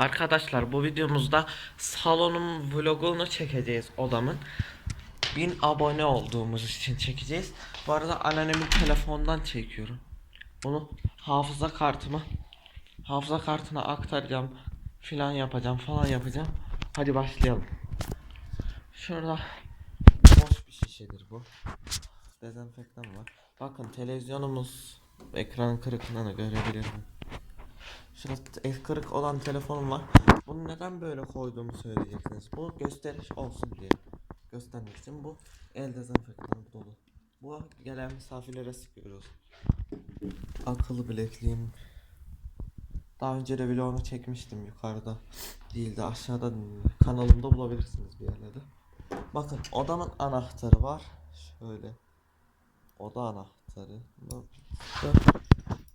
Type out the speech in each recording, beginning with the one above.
Arkadaşlar bu videomuzda salonum vlogunu çekeceğiz odamın. 1000 abone olduğumuz için çekeceğiz. Bu arada anneannemin telefondan çekiyorum. Bunu hafıza kartıma hafıza kartına aktaracağım filan yapacağım falan yapacağım. Hadi başlayalım. Şurada boş bir şişedir bu. Dezenfektan var. Bakın televizyonumuz ekranın kırıklığını görebilirim. Şurada el kırık olan telefonum var. Bunu neden böyle koyduğumu söyleyeceksiniz. Bu gösteriş olsun diye. Göstermek için bu el dezenfektanı dolu. Bu gelen misafirlere sıkıyoruz. Akıllı bilekliğim. Daha önce de vlogunu çekmiştim yukarıda. Değil de aşağıda kanalımda bulabilirsiniz bir yerlerde. Bakın odamın anahtarı var. Şöyle. Oda anahtarı.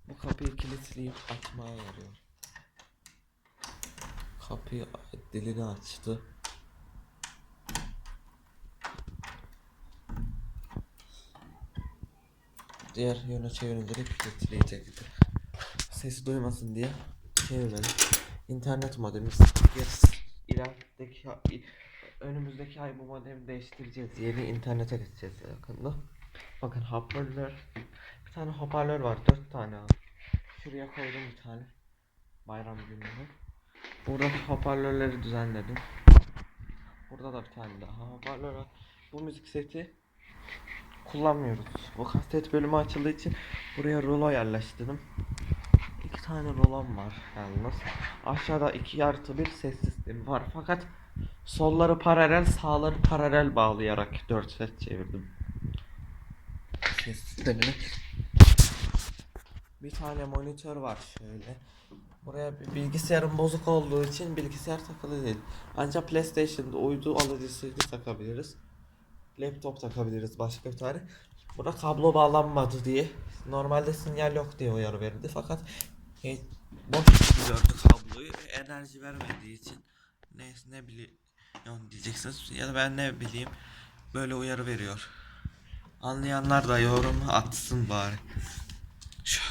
Bu, kapıyı kilitleyip açmaya yarıyor. Kapıyı dilini açtı. Diğer yöne çevirince de kilitleyecekti. Sesi duymasın diye çevirmedim. İnternet modemimiz yes. ilerideki önümüzdeki ay bu modemi değiştireceğiz. Yeni internete geçeceğiz yakında. Bakın hoparlör tane hoparlör var. Dört tane al. Şuraya koydum bir tane. Bayram gününü. Burada hoparlörleri düzenledim. Burada da bir tane daha hoparlör var. Bu müzik seti kullanmıyoruz. Bu kaset bölümü açıldığı için buraya rulo yerleştirdim. İki tane rolom var yalnız. Aşağıda iki artı bir ses sistemi var fakat solları paralel sağları paralel bağlayarak 4 set çevirdim. Ses sistemini. Bir tane monitör var şöyle. Buraya bir bilgisayarın bozuk olduğu için bilgisayar takılı değil. Ancak PlayStation'da uydu alıcısıyla takabiliriz. Laptop takabiliriz başka bir tane. Buna kablo bağlanmadı diye. Normalde sinyal yok diye uyarı verildi fakat e, boş gördü kabloyu enerji vermediği için ne ne biliyorsun diyeceksiniz ya da ben ne bileyim böyle uyarı veriyor. Anlayanlar da yorum atsın bari. Şu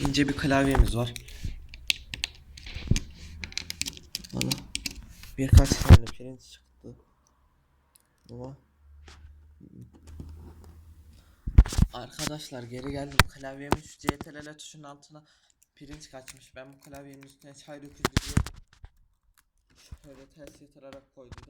ince bir klavyemiz var. Bana birkaç tane pirinç çıktı. Ama Arkadaşlar geri geldim. Klavyemin şu CTRL tuşunun altına pirinç kaçmış. Ben bu klavyenin üstüne çay döküldü diye şöyle ters yatırarak koydum.